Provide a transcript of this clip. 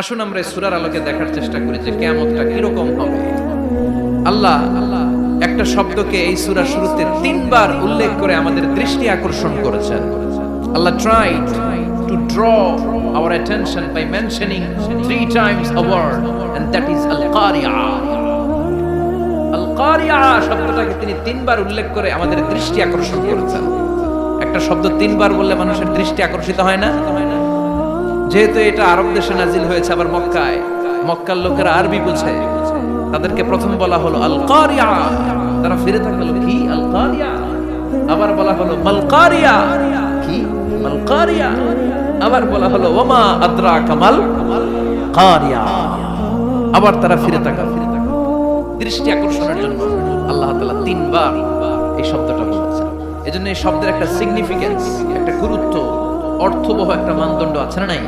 আসুন আমরা সূরার আলোকে দেখার চেষ্টা করি যে কিয়ামতটা কীরকম হবে। আল্লাহ আল্লাহ একটা শব্দকে এই সূরা শুরুতে তিনবার উল্লেখ করে আমাদের দৃষ্টি আকর্ষণ করেছেন। Allah tried to draw our attention by mentioning three times a word, and that is al-qari'ah. আল কারিয়া শব্দটাকে তিনি তিনবার উল্লেখ করে আমাদের দৃষ্টি আকর্ষণ করেছেন। একটা শব্দ তিনবার বললে মানুষের দৃষ্টি আকর্ষিত হয় না হয় না? যেহেতু এটা আরব দেশে নাজিল হয়েছে আবার মক্কায়, মক্কার লোকেরা আরবি বুঝে। তাদেরকে প্রথম বলা হলো আল কারিয়া তারা ফিরে থাকল কি আল কারিয়া আবার বলা হলো মাল কারিয়া কি মাল কারিয়া আবার বলা হলো, ওমা আদ্রা কামাল কারিয়া আবার তারা ফিরে থাকা ফিরে থাকা দৃষ্টি আকর্ষণের জন্য আল্লাহ তাআলা তিনবার এই শব্দটা বলেছেন। এজন্য এই শব্দের একটা সিগনিফিকেন্স একটা গুরুত্ব অর্থবহ একটা মানদণ্ড আছে না নাই?